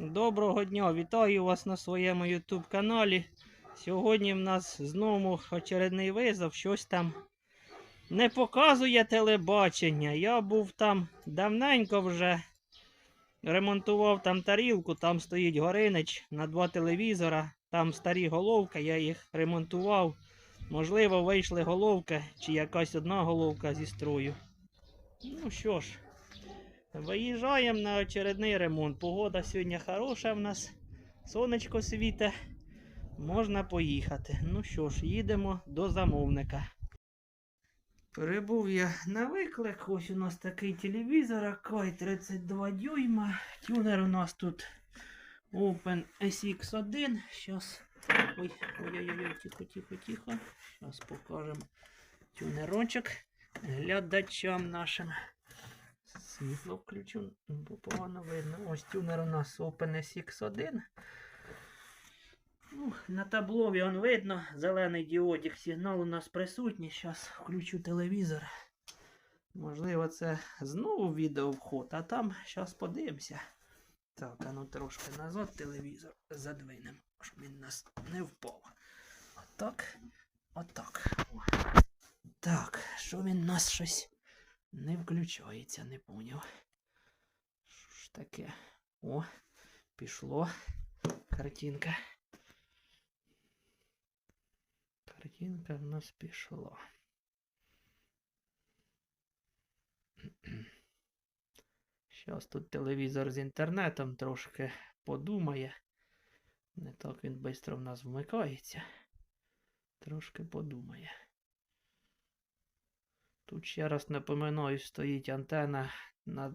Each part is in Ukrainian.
Доброго дня, вітаю вас на своєму YouTube каналі. Сьогодні в нас знову очередний визов, щось там не показує телебачення. Я був там давненько вже ремонтував там тарілку, там стоїть горинич на два телевізора, там старі головки, я їх ремонтував. Можливо, вийшли головки чи якась одна головка зі строю. Ну що ж, Виїжджаємо на очередний ремонт. Погода сьогодні хороша в нас. Сонечко світе. Можна поїхати. Ну що ж, їдемо до замовника. Прибув я на виклик. Ось у нас такий телевізор Akai 32 дюйма. Тюнер у нас тут Open SX1. Щас. Ой, ой-ой-ой, тихо, тихо, тихо. Зараз покажемо тюнерочок глядачам нашим. Світло включу, бо погано видно. Ось тюнер у нас OpenSX1. Ну, на таблові он видно, зелений діодик, сигнал у нас присутній. Зараз включу телевізор. Можливо, це знову відео вход, а там зараз подивимося. Так, а ну трошки назад телевізор задвинемо, щоб він нас не впав. Отак. Отак. Так, що він нас щось. Не включається, не поняв. Що ж таке? О, пішло. Картинка. Картинка в нас пішла. Зараз тут телевізор з інтернетом трошки подумає. Не так він швидко в нас вмикається. Трошки подумає. Тут ще раз напоминаю, стоїть антена на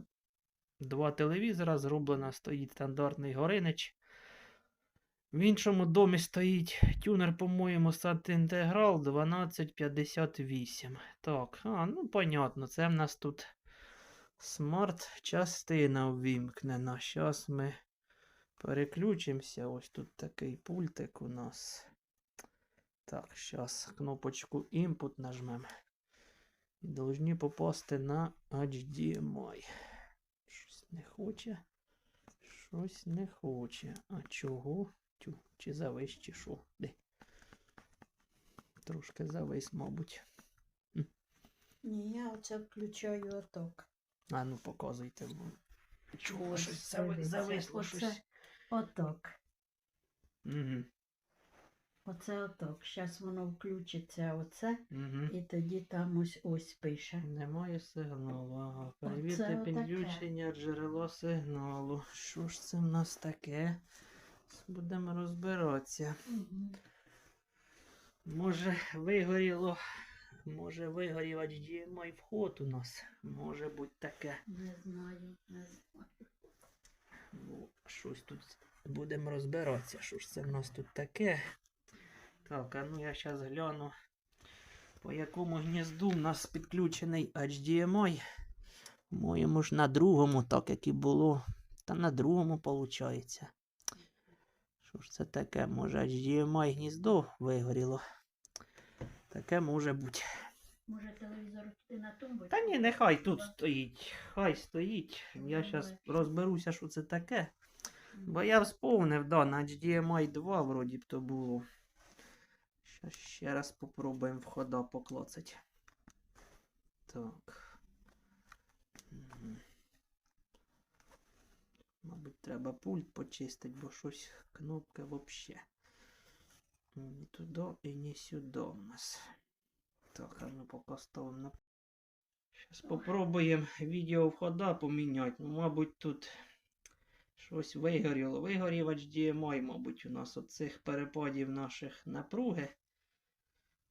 два телевізора. Зроблена стоїть стандартний горинич. В іншому домі стоїть тюнер, по-моєму, Сантинтеграл 1258. Так, а, ну понятно, це в нас тут смарт-частина ввімкнена. Зараз ми переключимося. Ось тут такий пультик у нас. Так, зараз кнопочку Input нажмемо. І должні попасти на HDMI. Щось не хоче. Щось не хоче. А чого? Тю, чи завис, чи що? Де? Трошки завис, мабуть. Ні, я оце включаю оток. А ну показуйте. Чого щось зависло щось. Оток. Угу. Оце оток. Зараз воно включиться оце, Угу. і тоді там ось ось пише. Немає сигналу. Ага. Перевірте отаке. підключення джерело сигналу. Що ж це в нас таке? Будемо розбиратися. Угу. Може вигоріло. Може вигорів HDMI вход у нас. Може бути таке. Не знаю, не знаю. Ну, щось тут будемо розбиратися. Що ж це в нас тут таке? Так, а ну я зараз гляну. По якому гнізду в нас підключений HDMI. Моєму ж на другому, так як і було. Та на другому виходить. Що ж це таке? Може HDMI гніздо вигоріло. Таке може бути. Може телевізор туди на тумбочку? Та ні, нехай тут стоїть. Хай стоїть. Я зараз розберуся, що це таке. Бо я вспомнив, да, на HDMI 2 вроді б то було. Щас ще раз попробуємо входа поклацати. Так. Мгм. Мабуть, треба пульт почистити, бо щось кнопка вообще. Ні туди і не сюди у нас. Так, а ну поки ставимо на. Зараз попробуємо відео входа поміняти. Ну, мабуть, тут щось вигоріло. Вигорів HDMI, мабуть, у нас от цих перепадів наших напруги.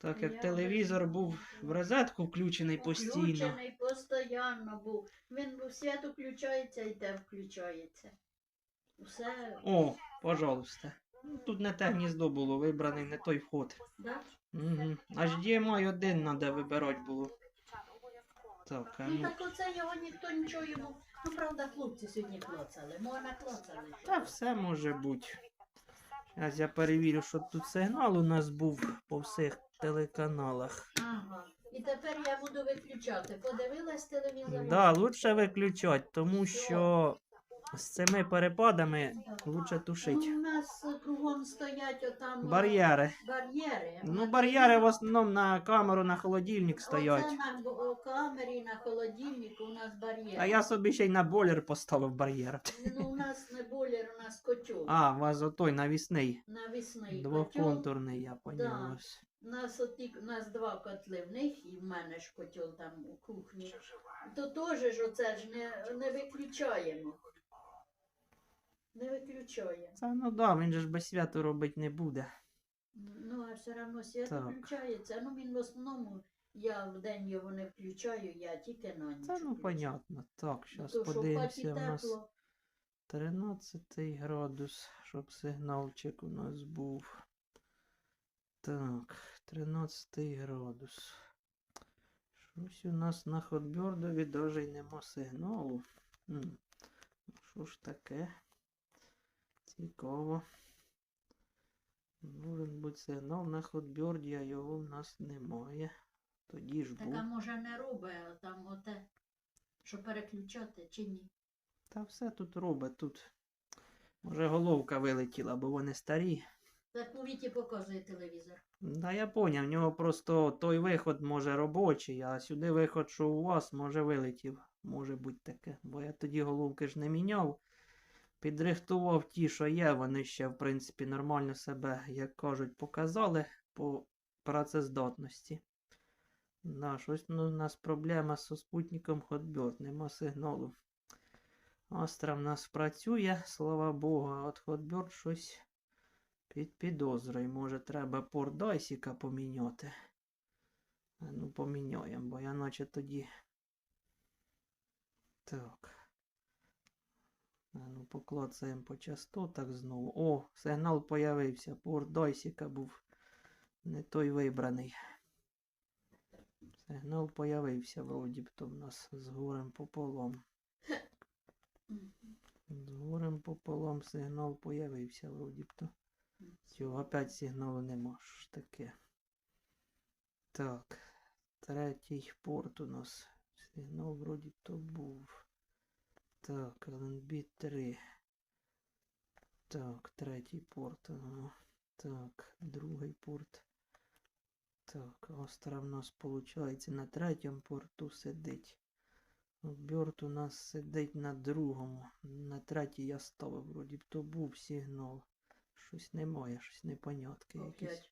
Так як Я телевізор був в розетку включений постійно. Включений постійно був. Він був свят включається і те включається. Усе. О, пожалуйста. Ну, Тут не те гніздо було, вибраний не той вход. Да? Угу. HDMI один треба вибирати було. Так, а Ну ну. так оце його ніхто нічого йому. Ну правда, хлопці сьогодні клоцали. Можна клоцали. Та все може бути. Зараз я перевірю, що тут сигнал у нас був по всіх телеканалах. Ага. І тепер я буду виключати. Подивилась телевізор? Да, лучше виключати, тому що з цими перепадами лучше тушить. у нас кругом стоять отам е, Бар'єри. бар'єри. Ну, бар'єри в основному на камеру, на холодильник стоять. Оце на бо- камері, на холодильнику у нас бар'єр. А я собі ще й на бойлер поставив бар'єр. Ну, у нас не бойлер, у нас котел. А, у вас отой навісний. Навісний котел. Двоконтурний, я поняв. Да. ось. У нас, оті, у нас два котли в них, і в мене ж котел там у кухні. То теж ж оце ж не, не виключаємо. Не виключаємо. Це ну да, він же ж без святу робити не буде. Ну, а все одно світ Так. включається. Ну, він в основному, я в день його не включаю, я тільки на ніч. Це ну включаю. понятно. Так, зараз То, що в хаті подивимося. У нас тепло. 13 градус, щоб сигналчик у нас був. Так, 13 градус. Щось у нас на ходбердові даже й нема сигналу. Ну Що ж таке? Цікаво. Должен бути сигнал на ходберді, а його в нас немає. Тоді ж був. а може не робить, а там оте, що переключати чи ні? Та все тут робить. Тут. Може головка вилетіла, бо вони старі. Так у Віті показує телевізор. Да я поняв, в нього просто той виход може робочий, а сюди виход, що у вас, може вилетів. Може бути таке. Бо я тоді головки ж не міняв. Підрихтував ті, що є, вони ще, в принципі, нормально себе, як кажуть, показали по працездатності. Да, щось ну, у нас проблема з спутником Hotbird, нема сигналу. Астра в нас працює, слава Богу, а от Hotbird щось під підозрою. Може, треба порт Дайсіка поміняти. А Ну, поміняємо, бо я наче тоді. Так. А ну, поклацаємо по частотах знову. О, сигнал появився. Порт Дайсіка був не той вибраний. Сигнал появився, вроді б то в нас з горем пополам. З горем пополам сигнал появився, вроді б то. Цього опять сигналу нема. Ж таке? Так. Третій порт у нас. Сигнал вроді то був. Так, LNB 3. Так, третій порт. Ага. Так, другий порт. Так, Остра в нас виходить на третьому порту сидить. Оберт у нас сидить на другому. На третій я ставив, вроді б то був сигнал. Щось немає, щось непонятки якісь.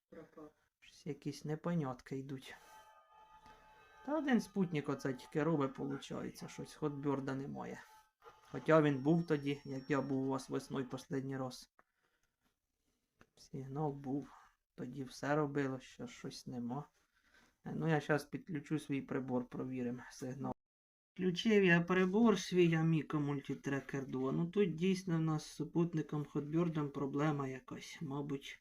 Щось якісь непонятки йдуть. Та один спутник оце тільки робить, виходить, щось хотберда немає. Хоча він був тоді, як я був у вас весною останній раз. Сигнал був. Тоді все робило, що щось нема. Е, Ну, я зараз підключу свій прибор, провіримо сигнал. Включив я прибор свій Amico Multitracker 2. Ну тут дійсно в нас з супутником Hotbird проблема якась, мабуть.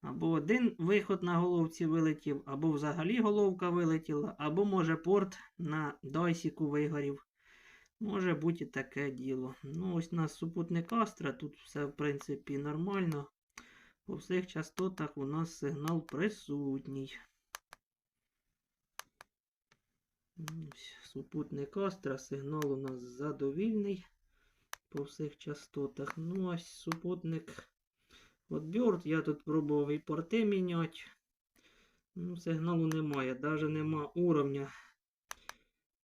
Або один виход на головці вилетів, або взагалі головка вилетіла, або може порт на дайсіку вигорів. Може бути і таке діло. Ну, ось у нас супутник Астра, тут все в принципі нормально. По всіх частотах у нас сигнал присутній. Ось, Супутник Астра, сигнал у нас задовільний по всіх частотах. Ну, ось супутник От я тут пробував і порти міняти. Ну, сигналу немає, навіть нема уровня.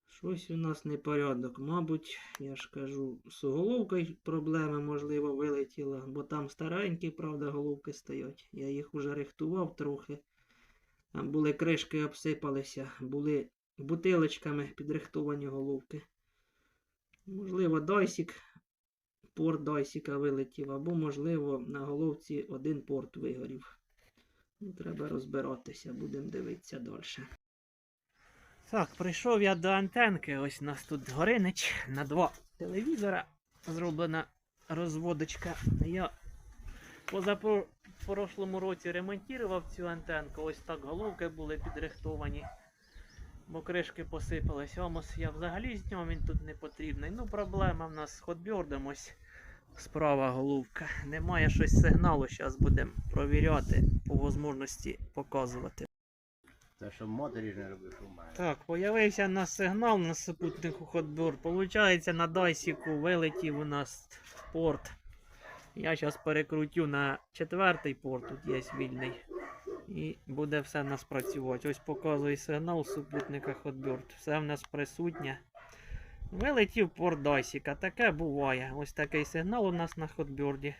Щось у нас непорядок. Мабуть, я ж кажу, з головкою проблеми, можливо, вилетіла, бо там старенькі, правда, головки стоять. Я їх уже рихтував трохи. Там були кришки обсипалися, були бутилочками підрихтовані головки. Можливо, дайсік порт дайсіка вилетів, або, можливо, на головці один порт вигорів. Ну, треба розбиратися, будемо дивитися далі. Так, прийшов я до антенки. Ось у нас тут горинич на два телевізора зроблена розводочка. Я позапро- прошлому році ремонтував цю антенку. Ось так головки були підрихтовані. Бо кришки посипались. Омос я взагалі зняв, він тут не потрібний. Ну, проблема в нас з ходбьордом ось справа головка. Немає щось сигналу, зараз будемо провіряти, по можливості показувати. Те, що матері не робив, в мене. Так, появився у нас сигнал на супутнику Хотбур. Получається, на дайсіку вилетів у нас порт. Я зараз перекрутю на четвертий порт, тут є вільний. І буде все в нас працювати. Ось показує сигнал супутника Hotbird. Все в нас присутнє. Вилетів Пордайсіка. Таке буває. Ось такий сигнал у нас на Hotbird.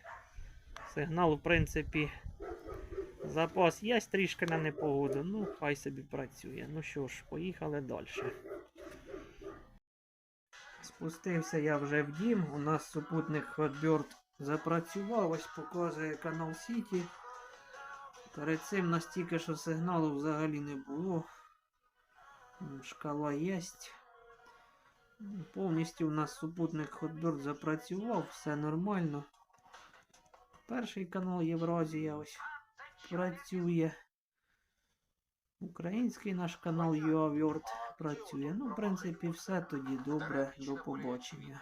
Сигнал, в принципі, Запас є трішки на непогоду, ну хай собі працює. Ну що ж, поїхали далі. Спустився я вже в дім. У нас супутник Hotbird запрацював, ось показує канал Сіті. Перед цим настільки, що сигналу взагалі не було. Шкала є. Повністю у нас супутник Hotbird запрацював, все нормально. Перший канал Євразія ось працює. Український наш канал UAWord працює. Ну, в принципі, все тоді добре. До побачення.